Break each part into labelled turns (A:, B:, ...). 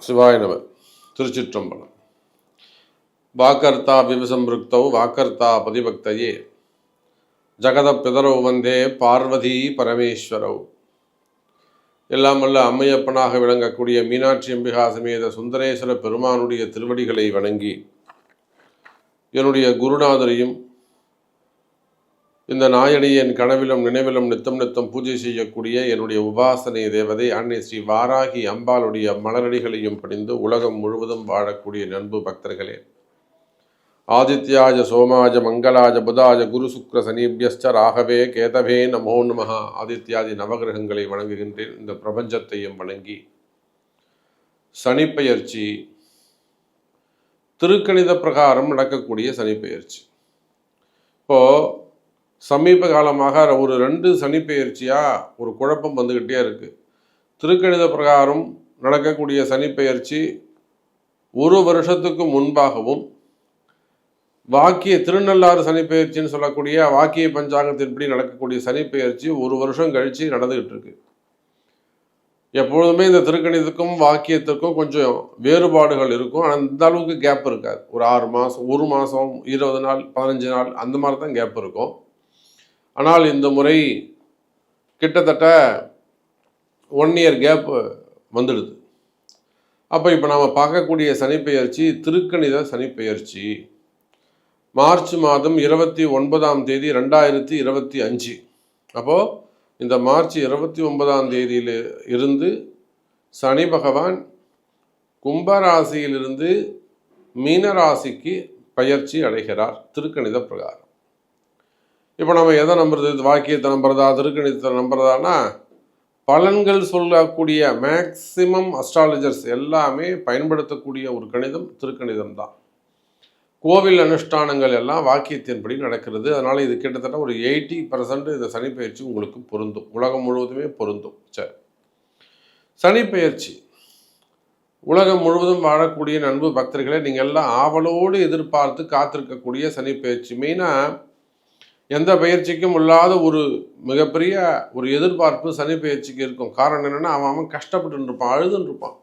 A: சிவாய நம. திருச்சிற்றம்பலம். வாக்கர்த்தா விவசம்பிருக்தௌ வாக்கர்த்தா பதிபக்தையே. ஜகத பிதரவு வந்தே பார்வதி பரமேஸ்வரவ் எல்லாம் வல்ல அம்மையப்பனாக விளங்கக்கூடிய மீனாட்சி அம்பிகா சமேத சுந்தரேஸ்வர பெருமானுடைய திருவடிகளை வணங்கி என்னுடைய குருநாதரையும் இந்த நாயடியின் கனவிலும் நினைவிலும் நித்தம் நித்தம் பூஜை செய்யக்கூடிய என்னுடைய உபாசனை தேவதை அன்னை ஸ்ரீ வாராகி அம்பாளுடைய மலரடிகளையும் பணிந்து உலகம் முழுவதும் வாழக்கூடிய நண்பு பக்தர்களே. ஆதித்யாஜ சோமாஜ மங்களாஜ புதாஜ குரு சுக்ர சனீபியஸ்ச ராகவே கேதவே நமோ நமஹா. ஆதித்யாதி நவகிரகங்களை வணங்குகின்றேன். இந்த பிரபஞ்சத்தையும் வணங்கி சனிப்பெயர்ச்சி. திருக்கணித பிரகாரம் நடக்கக்கூடிய சனிப்பெயர்ச்சி. இப்போ சமீப காலமாக ஒரு ரெண்டு சனிப்பெயர்ச்சியாக ஒரு குழப்பம் வந்துக்கிட்டே இருக்குது திருக்கணித பிரகாரம் நடக்கக்கூடிய சனிப்பெயர்ச்சி ஒரு வருஷத்துக்கு முன்பாகவும் வாக்கிய திருநள்ளாறு சனிப்பெயர்ச்சின்னு சொல்லக்கூடிய வாக்கிய பஞ்சாங்கத்தின்படி நடக்கக்கூடிய சனிப்பெயர்ச்சி ஒரு வருஷம் கழித்து நடந்துக்கிட்டு இருக்கு. எப்பொழுதுமே இந்த திருக்கணிதத்துக்கும் வாக்கியத்துக்கும் கொஞ்சம் வேறுபாடுகள் இருக்கும். ஆனால் இந்த அளவுக்கு கேப் இருக்காது. ஒரு ஆறு மாதம் ஒரு மாதம் இருபது நாள் பதினஞ்சு நாள் அந்த மாதிரி தான் கேப் இருக்கும். ஆனால் இந்த முறை கிட்டத்தட்ட ஒன் இயர் கேப் வந்துடுது. அப்போ இப்போ நாம் பார்க்கக்கூடிய சனிப்பெயர்ச்சி திருக்கணித சனிப்பெயர்ச்சி மார்ச் மாதம் இருபத்தி ஒன்பதாம் தேதி ரெண்டாயிரத்தி இருபத்தி அஞ்சு. அப்போது இந்த மார்ச் இருபத்தி ஒன்பதாம் தேதியில் இருந்து சனி பகவான் கும்பராசியிலிருந்து மீனராசிக்கு பயிற்சி அடைகிறார் திருக்கணித பிரகாரம். இப்போ நம்ம எதை நம்புறது? இது வாக்கியத்தை நம்புறதா? திருக்கணிதத்தை நம்புறதானா பலன்கள் சொல்லக்கூடிய மேக்சிமம் அஸ்ட்ராலஜர்ஸ் எல்லாமே பயன்படுத்தக்கூடிய ஒரு கணிதம் திருக்கணிதம் தான். கோவில் அனுஷ்டானங்கள் எல்லாம் வாக்கியத்தின்படி நடக்கிறது. அதனால் இது கிட்டத்தட்ட ஒரு எயிட்டி பர்சன்ட் இந்த சனிப்பெயர்ச்சி உங்களுக்கு பொருந்தும். உலகம் முழுவதுமே பொருந்தும். சரி. சனிப்பெயர்ச்சி. உலகம் முழுவதும் வாழக்கூடிய நண்பு பக்தர்களை நீங்கள் எல்லாம் ஆவலோடு எதிர்பார்த்து காத்திருக்கக்கூடிய சனிப்பெயர்ச்சி. மெயினாக எந்த பயிற்சிக்கும் இல்லாத ஒரு மிகப்பெரிய ஒரு எதிர்பார்ப்பு சனி பயிற்சிக்கு இருக்கும். காரணம் என்னென்னா அவன் அவன் கஷ்டப்பட்டு இருப்பான் அழுதுன்னு இருப்பான்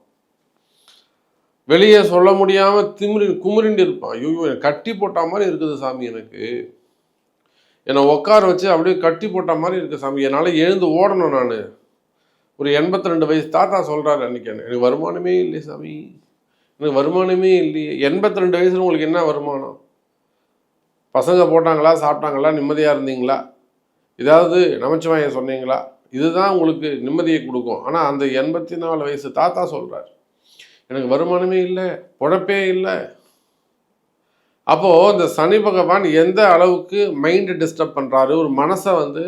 A: வெளியே சொல்ல முடியாமல் திமிரி குமுறிண்டு இருப்பான் ஐயோ எனக்கு கட்டி போட்ட மாதிரி இருக்குது சாமி எனக்கு. என்னை உட்கார வச்சு அப்படியே கட்டி போட்ட மாதிரி இருக்குது சாமி. என்னால் எழுந்து ஓடணும் நான். ஒரு எண்பத்தி ரெண்டு வயசு தாத்தா சொல்கிறாரு அன்றைக்கி எனக்கு வருமானமே இல்லை சாமி. எனக்கு வருமானமே இல்லையே. எண்பத்தி ரெண்டு வயசுல உங்களுக்கு என்ன வருமானம்? பசங்க போட்டாங்களா சாப்பிட்டாங்களா நிம்மதியாக இருந்தீங்களா? ஏதாவது நமச்சிவாயம் சொன்னீங்களா? இதுதான் உங்களுக்கு நிம்மதியை கொடுக்கும். ஆனால் அந்த எண்பத்தி நாலு வயசு தாத்தா சொல்கிறார் எனக்கு வருமானமே இல்லை பொழப்பே இல்லை. அப்போது இந்த சனி பகவான் எந்த அளவுக்கு மைண்டை டிஸ்டர்ப் பண்ணுறாரு ஒரு மனசை வந்து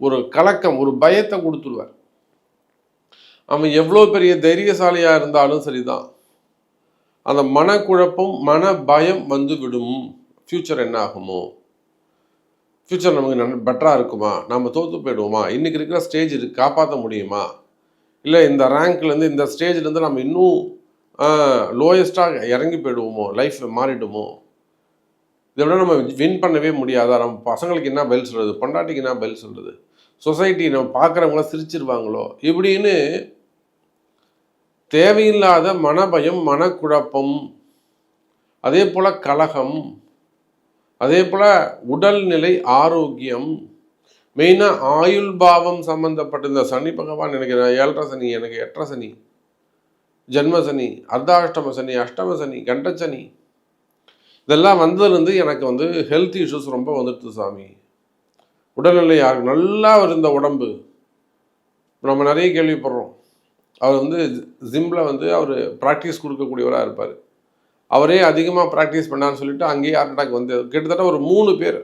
A: ஒரு கலக்கம் ஒரு பயத்தை கொடுத்துருவார். அவன் எவ்வளோ பெரிய தைரியசாலியாக இருந்தாலும் சரிதான். அந்த மனக்குழப்பம் மன பயம் வந்து விடும். ஃப்யூச்சர் என்ன ஆகுமோ ஃப்யூச்சர் நமக்கு நல்ல பெட்டராக இருக்குமா? நம்ம தோற்று போயிடுவோமா? இன்றைக்கி இருக்கிற ஸ்டேஜ் இருக்கு காப்பாற்ற முடியுமா? இல்லை இந்த ரேங்க்லேருந்து இந்த ஸ்டேஜ்லேருந்து நம்ம இன்னும் லோயஸ்ட்டாக இறங்கி போயிடுவோமோ? லைஃப் மாறிடுமோ? இதை விட நம்ம வின் பண்ணவே முடியாதா? நம்ம பசங்களுக்கு என்ன பதில் சொல்கிறது பொண்டாட்டிக்கு என்ன பதில் சொல்கிறது சொசைட்டி நம்ம பார்க்குறவங்களாம் சிரிச்சிருவாங்களோ? இப்படின்னு தேவையில்லாத மனபயம் மனக்குழப்பம் அதே போல் கலகம் அதே போல் உடல்நிலை ஆரோக்கியம். மெயினாக ஆயுள் பாவம் சம்மந்தப்பட்ட இந்த சனி பகவான் எனக்கு ஏழரை சனி எனக்கு எட்டரை சனி. ஜென்ம சனி அர்த்தாஷ்டம சனி அஷ்டம சனி கண்டச்சனி இதெல்லாம் வந்ததுலேருந்து எனக்கு வந்து ஹெல்த் இஷ்யூஸ் ரொம்ப வந்துடுது சாமி. உடல்நிலை யாருக்கு நல்லா இருந்த உடம்பு. நம்ம நிறைய கேள்விப்படுறோம். அவர் வந்து ஜிம்மில் வந்து அவர் ப்ராக்டிஸ் கொடுக்கக்கூடியவராக இருப்பார். அவரே அதிகமாக ப்ராக்டிஸ் பண்ணான்னு சொல்லிட்டு அங்கேயே ஹார்ட் அட்டாக் வந்து கிட்டத்தட்ட ஒரு மூணு பேர்.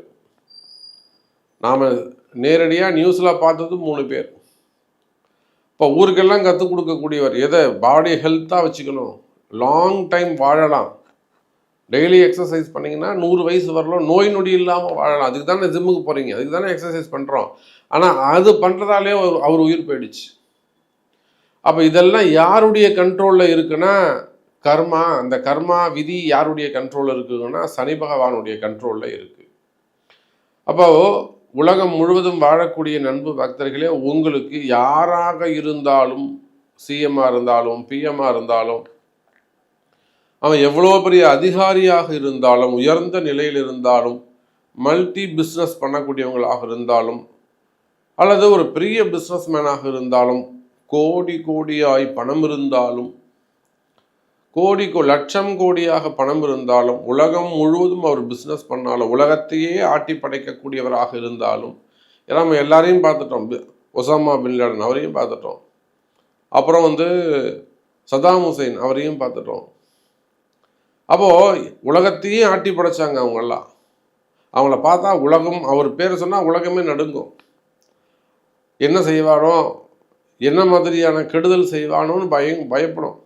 A: நாம் நேரடியாக நியூஸில் பார்த்தது மூணு பேர். இப்போ ஊருக்கெல்லாம் கற்றுக் கொடுக்கக்கூடியவர் எதை? பாடி ஹெல்த்தாக வச்சுக்கணும். லாங் டைம் வாழலாம். டெய்லி எக்ஸசைஸ் பண்ணிங்கன்னா நூறு வயசு வரலாம் நோய் நொடி இல்லாமல் வாழலாம். அதுக்கு தானே ஜிம்முக்கு போகிறீங்க அதுக்கு தானே எக்ஸசைஸ் பண்ணுறோம் ஆனால் அது பண்ணுறதாலே அவர் அவர் உயிர் போயிடுச்சு. அப்போ இதெல்லாம் யாருடைய கண்ட்ரோலில் இருக்குன்னா கர்மா அந்த கர்மா விதி யாருடைய கண்ட்ரோலில் இருக்குதுன்னா சனி பகவானுடைய கண்ட்ரோலில் இருக்குது அப்போ உலகம் முழுவதும் வாழக்கூடிய நண்பு பக்தர்களே உங்களுக்கு யாராக இருந்தாலும் சிஎம்மாக இருந்தாலும் பிஎம்மாக இருந்தாலும் அவன் எவ்வளோ பெரிய அதிகாரியாக இருந்தாலும் உயர்ந்த நிலையில் இருந்தாலும் மல்டி பிஸ்னஸ் பண்ணக்கூடியவங்களாக இருந்தாலும் அல்லது ஒரு பெரிய பிஸ்னஸ்மேனாக இருந்தாலும் கோடி கோடியாய் பணம் இருந்தாலும் கோடி லட்சம் கோடியாக பணம் இருந்தாலும் உலகம் முழுவதும் அவர் பிஸ்னஸ் பண்ணாலும் உலகத்தையே ஆட்டி படைக்கக்கூடியவராக இருந்தாலும் ஏன்னா நம்ம எல்லாரையும் பார்த்துட்டோம். ஒசாமா பின் லேடன் அவரையும் பார்த்துட்டோம். அப்புறம் வந்து சதாம் ஹுசைன் அவரையும் பார்த்துட்டோம். அப்போது உலகத்தையே ஆட்டி படைச்சாங்க அவங்கெல்லாம். அவங்கள பார்த்தா உலகம் அவர் பேரை சொன்னால் உலகமே நடுங்கும். என்ன செய்வானோ என்ன மாதிரியான கெடுதல் செய்வானோன்னு பயம் பயப்படும்.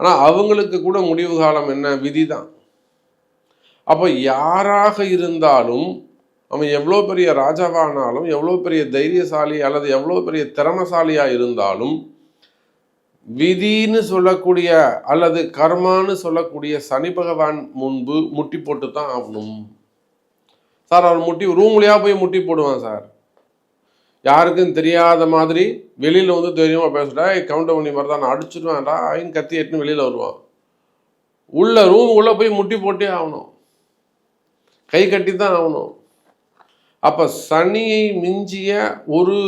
A: ஆனால் அவங்களுக்கு கூட முடிவு காலம் என்ன? விதி தான் அப்போ யாராக இருந்தாலும் அவன் எவ்வளோ பெரிய ராஜாவானாலும் எவ்வளோ பெரிய தைரியசாலி அல்லது எவ்வளோ பெரிய திறமசாலியாக இருந்தாலும் விதின்னு சொல்லக்கூடிய அல்லது கர்மான்னு சொல்லக்கூடிய சனி பகவான் முன்பு முட்டி போட்டு தான் ஆகணும். சார் அவர் முட்டி ரூம்லையா போய் முட்டி போடுவான் சார்? யாருக்கும் தெரியாத மாதிரி வெளியில் வந்து தெரியுமா பேசிட்டா கவுண்டர் பண்ணி மாதிரி தான் நான் அடிச்சிருவேன்டா ஐன்னு கத்தி எட்டுன்னு வெளியில் வருவான். உள்ள ரூம் உள்ளே போய் முட்டி போட்டே ஆகணும். கை கட்டி தான் ஆகணும். அப்போ சனியை மிஞ்சிய ஒரு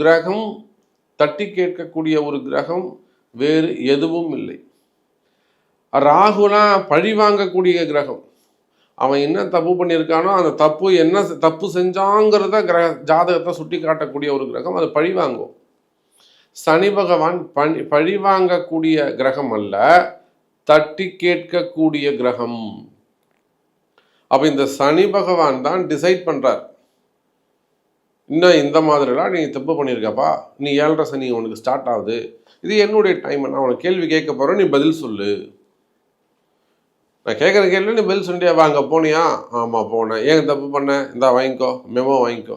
A: கிரகம் தட்டி கேட்கக்கூடிய ஒரு கிரகம் வேறு எதுவும் இல்லை. ராகுனா பழி வாங்கக்கூடிய கிரகம். அவன் என்ன தப்பு பண்ணியிருக்கானோ அந்த தப்பு என்ன செ- தப்பு செஞ்சாங்கிறத கிரக ஜாதகத்தை சுட்டி காட்டக்கூடிய ஒரு கிரகம் அது பழி வாங்கும். சனி பகவான் பணி பழி வாங்கக்கூடிய கிரகம் அல்ல தட்டி கேட்கக்கூடிய கிரகம். அப்போ இந்த சனி பகவான் தான் டிசைட் பண்ணுறார் இன்னும் இந்த மாதிரிலாம் நீ தப்பு பண்ணியிருக்கப்பா நீ ஏழரை சனி உனக்கு ஸ்டார்ட் ஆகுது. இது என்னுடைய டைம் நான் உனக்கு கேள்வி கேட்க போகிறேன் நீ பதில் சொல்லு. நான் கேட்குற கேள்வி நீ பதில் சொல்லியா வாங்க போனியா? ஆமாம் போனேன். ஏன் தப்பு பண்ணேன் இந்தா வாங்கிக்கோ. மெமோ வாங்கிக்கோ.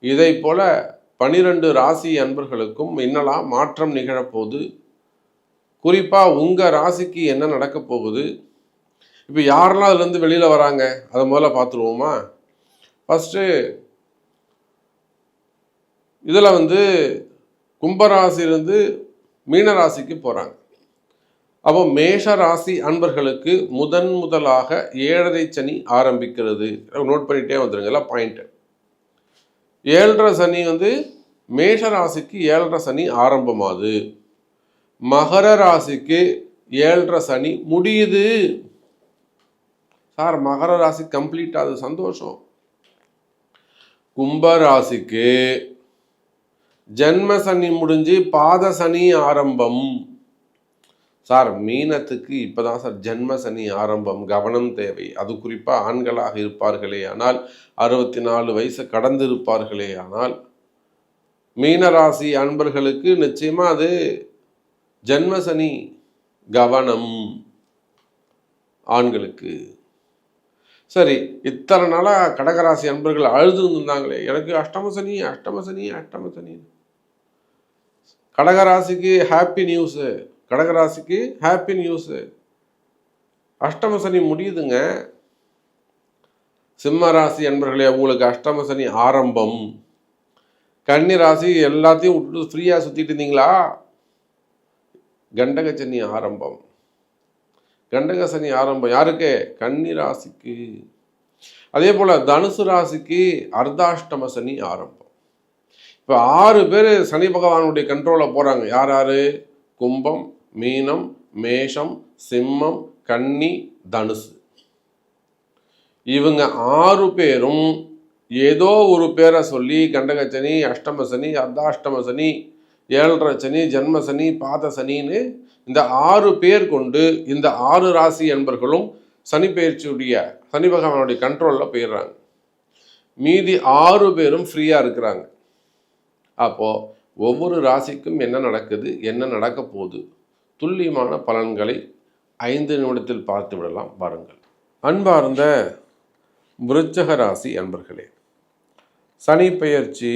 A: இதை போல பனிரெண்டு ராசி அன்பர்களுக்கும் இன்னலாம் மாற்றம் நிகழப்போகுது. குறிப்பாக உங்கள் ராசிக்கு என்ன நடக்க போகுது? இப்போ யாரெல்லாம் அதுலேருந்து வெளியில் வராங்க? அதை முதல்ல பார்த்துருவோமா? ஃபஸ்ட்டு இதில் வந்து கும்பராசிலேருந்து மீனராசிக்கு போகிறாங்க அப்போ மேஷ ராசி அன்பர்களுக்கு முதன் முதலாக ஏழரை சனி ஆரம்பிக்கிறது. நோட் பண்ணிட்டே வந்துருங்கல்ல பாயிண்ட்டு ஏழரை சனி வந்து மேஷ ராசிக்கு ஏழரை சனி ஆரம்பமாகுது. மகர ராசிக்கு ஏழரை சனி முடியுது. சார் மகர ராசி கம்ப்ளீட் ஆகுது சந்தோஷம். கும்ப ராசிக்கு ஜென்ம சனி முடிஞ்சு பாத சனி ஆரம்பம். சார் மீனத்துக்கு இப்பதான் சார் ஜென்ம சனி ஆரம்பம் கவனம் தேவை. அது குறிப்பாக ஆண்களாக இருப்பார்களே ஆனால் அறுபத்தி நாலு வயசு கடந்து இருப்பார்களே ஆனால் மீனராசி அன்பர்களுக்கு நிச்சயமாக அது ஜென்ம சனி கவனம் ஆண்களுக்கு. சரி இத்தனை நாளாக கடகராசி அன்பர்கள் அழுது இருந்தாங்களே எனக்கு அஷ்டம சனி அஷ்டம சனி அஷ்டம சனி கடகராசிக்கு ஹாப்பி நியூஸு கடகராசிக்கு ஹாப்பி நியூஸு அஷ்டம சனி முடியுதுங்க. சிம்ம ராசி அன்பர்களே உங்களுக்கு அஷ்டம சனி ஆரம்பம். கன்னி ராசி எல்லாத்தையும் விட்டுட்டு ஃப்ரீயாக சுற்றிட்டு இருந்தீங்களா? கண்டக சனி ஆரம்பம். கண்டக சனி ஆரம்பம். யாருக்கு? கன்னி ராசிக்கு. அதே போல் தனுசு ராசிக்கு அர்த்தாஷ்டம சனி ஆரம்பம். இப்போ ஆறு பேர் சனி பகவானுடைய கண்ட்ரோலில் போகிறாங்க யார் யார்? கும்பம் மீனம் மேஷம் சிம்மம் கன்னி தனுசு. இவங்க ஆறு பேரும் ஏதோ ஒரு பேரை சொல்லி கண்டகச்சனி சனி அர்த்தாஷ்டமசனி சனி சனி ஏழரை சனி ஜென்மசனி பாத சனின்னு இந்த ஆறு பேர் கொண்டு இந்த ஆறு ராசி என்பர்களும் சனி பயிற்சியுடைய சனி பகவானுடைய கண்ட்ரோலில் போயிடுறாங்க. மீதி ஆறு பேரும் ஃப்ரீயாக இருக்கிறாங்க. அப்போது ஒவ்வொரு ராசிக்கும் என்ன நடக்குது என்ன நடக்க போகுது? துல்லியமான பலன்களை ஐந்து நிமிடத்தில் பார்த்து விடலாம். வாருங்கள். அன்பார்ந்த விருச்சக ராசி அன்பர்களே சனி பெயர்ச்சி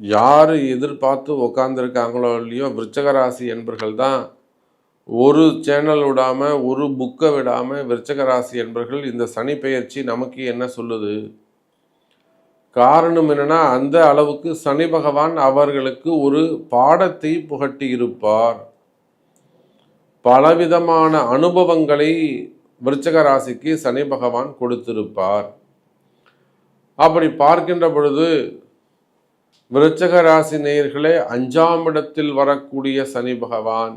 A: யார் எதிர்பார்த்து உக்காந்துருக்காங்களோ இல்லையோ விருச்சக ராசி என்பர்கள் தான் ஒரு சேனல் விடாமல் ஒரு புக்கை விடாமல் விருச்சக ராசி என்பர்கள் இந்த சனி பெயர்ச்சி நமக்கு என்ன சொல்லுது? காரணம் என்னன்னா அந்த அளவுக்கு சனி பகவான் அவர்களுக்கு ஒரு பாடத்தை புகட்டி இருப்பார் பலவிதமான அனுபவங்களை விருச்சக ராசிக்கு சனி பகவான் கொடுத்திருப்பார். அப்படி பார்க்கின்ற பொழுது விருச்சக ராசி நேயர்களே அஞ்சாம் இடத்தில் வரக்கூடிய சனி பகவான்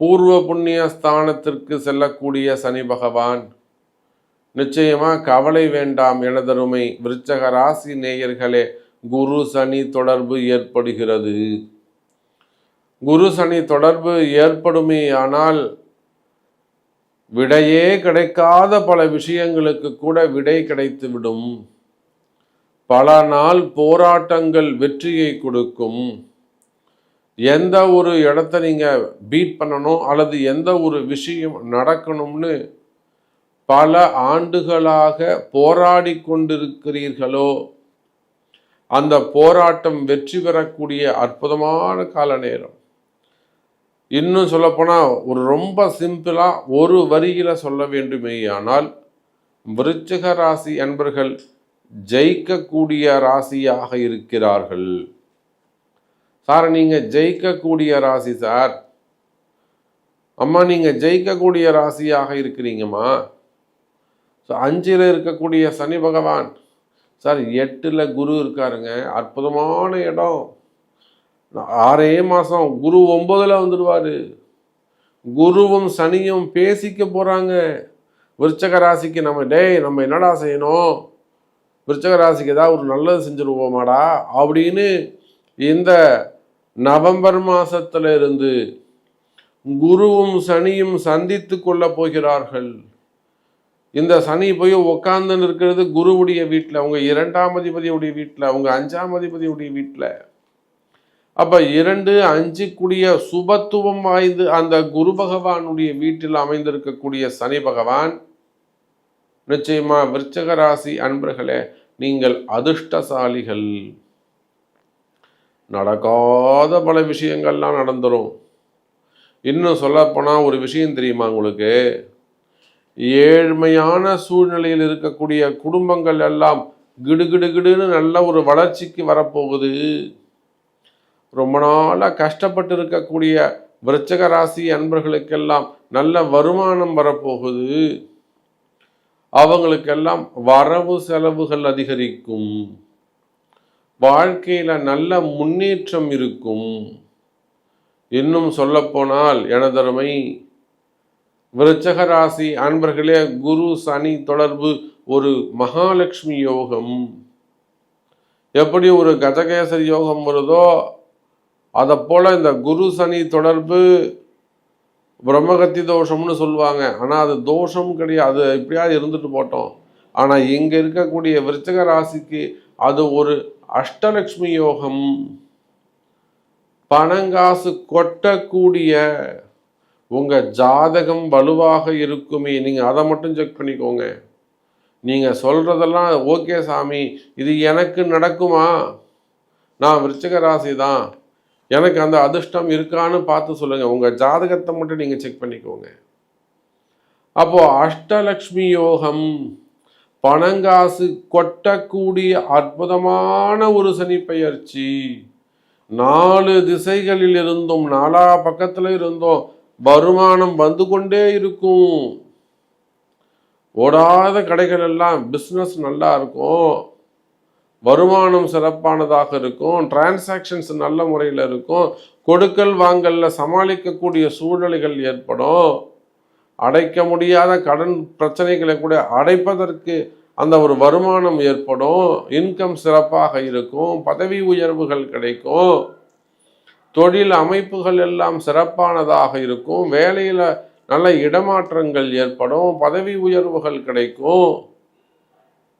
A: பூர்வ புண்ணிய ஸ்தானத்திற்கு செல்லக்கூடிய சனி பகவான் நிச்சயமா கவலை வேண்டாம் எனதருமை விருச்சக ராசி நேயர்களே குரு சனி தொடர்பு ஏற்படுகிறது. குரு சனி தொடர்பு ஏற்படுமே ஆனால் விடையே கிடைக்காத பல விஷயங்களுக்கு கூட விடை கிடைத்துவிடும். பல நாள் போராட்டங்கள் வெற்றியை கொடுக்கும். எந்த ஒரு இடத்த நீங்கள் பீட் பண்ணணும் அல்லது எந்த ஒரு விஷயம் நடக்கணும்னு பல ஆண்டுகளாக போராடி கொண்டிருக்கிறீர்களோ? அந்த போராட்டம் வெற்றி பெறக்கூடிய அற்புதமான கால நேரம். இன்னும் சொல்லப்போனால் ஒரு ரொம்ப சிம்பிளாக ஒரு வரியில் சொல்ல வேண்டுமேயானால் விருச்சக ராசி அன்பர்கள் ஜெயிக்கக்கூடிய ராசியாக இருக்கிறார்கள். சார் நீங்கள் ஜெயிக்கக்கூடிய ராசி சார். அம்மா நீங்கள் ஜெயிக்கக்கூடிய ராசியாக இருக்கிறீங்கம்மா. ஸோ அஞ்சில் இருக்கக்கூடிய சனி பகவான் சார் எட்டில் குரு இருக்காருங்க. அற்புதமான இடம். ஆறே மாதம் குரு ஒம்பதில் வந்துடுவார் குருவும் சனியும் பேசிக்க போகிறாங்க விருச்சக ராசிக்கு நம்ம டேய் நம்ம என்னடா செய்யணும்? விருச்சக ராசிக்கு ஏதாவது ஒரு நல்லது செஞ்சுருவோமாடா? அப்படின்னு இந்த நவம்பர் மாதத்துல இருந்து குருவும் சனியும் சந்தித்து கொள்ள போகிறார்கள். இந்த சனி போய் உட்கார்ந்து இருக்கிறது குருவுடைய வீட்டில் அவங்க இரண்டாம் அதிபதியுடைய வீட்டில் அவங்க அஞ்சாம் அதிபதியுடைய வீட்டில் அப்போ இரண்டு அஞ்சு கூடிய சுபத்துவம் வாய்ந்து அந்த குரு பகவானுடைய வீட்டில் அமைந்திருக்கக்கூடிய சனி பகவான் நிச்சயமா விருச்சக ராசி அன்பர்களே நீங்கள் அதிர்ஷ்டசாலிகள். நடக்காத பல விஷயங்கள்லாம் நடந்துடும் இன்னும் சொல்லப்போனால் ஒரு விஷயம் தெரியுமா உங்களுக்கு? ஏழ்மையான சூழ்நிலையில் இருக்கக்கூடிய குடும்பங்கள் எல்லாம் கிடுகிடுகிடுன்னு நல்ல ஒரு வளர்ச்சிக்கு வரப்போகுது. ரொம்ப நாளாக கஷ்டப்பட்டு இருக்கக்கூடிய விருச்சக ராசி அன்பர்களுக்கெல்லாம் நல்ல வருமானம் வரப்போகுது. அவங்களுக்கெல்லாம் வரவு செலவுகள் அதிகரிக்கும். வாழ்க்கையில் நல்ல முன்னேற்றம் இருக்கும். இன்னும் சொல்லப்போனால் எனதருமை விருச்சக ராசி அன்பர்களே குரு சனி தொடர்பு ஒரு மகாலட்சுமி யோகம். எப்படி ஒரு கஜகேசரி யோகம் வருதோ அதை போல இந்த குரு சனி தொடர்பு பிரம்மகத்தி தோஷம்னு சொல்லுவாங்க. ஆனால் அது தோஷம் கிடையாது. அது எப்படியாவது இருந்துட்டு போட்டோம். ஆனால் இங்கே இருக்கக்கூடிய விருச்சக ராசிக்கு அது ஒரு அஷ்டலக்ஷ்மி யோகம். பணங்காசு கொட்டக்கூடிய உங்கள் ஜாதகம் வலுவாக இருக்குமே நீங்கள் அதை மட்டும் செக் பண்ணிக்கோங்க. நீங்கள் சொல்கிறதெல்லாம் ஓகே சாமி இது எனக்கு நடக்குமா? நான் விருச்சிக ராசி தான் எனக்கு அந்த அதிர்ஷ்டம் இருக்கான்னு பார்த்து சொல்லுங்கள் உங்கள் ஜாதகத்தை மட்டும் நீங்கள் செக் பண்ணிக்கோங்க. அப்போது அஷ்டலக்ஷ்மி யோகம் பணங்காசு கொட்டக்கூடிய அற்புதமான ஒரு சனி பயிற்சி. நாலு திசைகளில் இருந்தும் நாலா பக்கத்தில் இருந்தும். வருமானம் வந்து கொண்டே இருக்கும். ஓடாத கடைகள் எல்லாம் பிஸ்னஸ் நல்லா இருக்கும். வருமானம் சிறப்பானதாக இருக்கும். டிரான்சாக்ஷன்ஸ் நல்ல முறையில் இருக்கும். கொடுக்கல் வாங்கல்ல சமாளிக்கக்கூடிய சூழ்நிலைகள் ஏற்படும். அடைக்க முடியாத கடன் பிரச்சனைகளை கூட அடைப்பதற்கு அந்த ஒரு வருமானம் ஏற்படும். இன்கம் சிறப்பாக இருக்கும். பதவி உயர்வுகள் கிடைக்கும். தொழில் அமைப்புகள் எல்லாம் சிறப்பானதாக இருக்கும். வேலையில் நல்ல இடமாற்றங்கள் ஏற்படும். பதவி உயர்வுகள் கிடைக்கும்.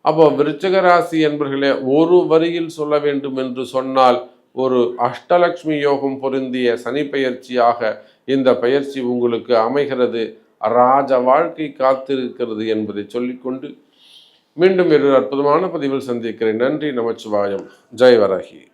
A: அப்போ விருச்சக ராசி என்பர்களே ஒரு வரியில் சொல்ல வேண்டும் என்று சொன்னால் ஒரு அஷ்டலக்ஷ்மி யோகம் பொருந்திய சனி பயிற்சியாக இந்த பயிற்சி உங்களுக்கு அமைகிறது. ராஜ வாழ்க்கை காத்திருக்கிறது என்பதை சொல்லிக்கொண்டு மீண்டும் ஒரு அற்புதமான பதிவில் சந்திக்கிறேன். நன்றி நமச்சிவாயம். ஜெய் வரகி.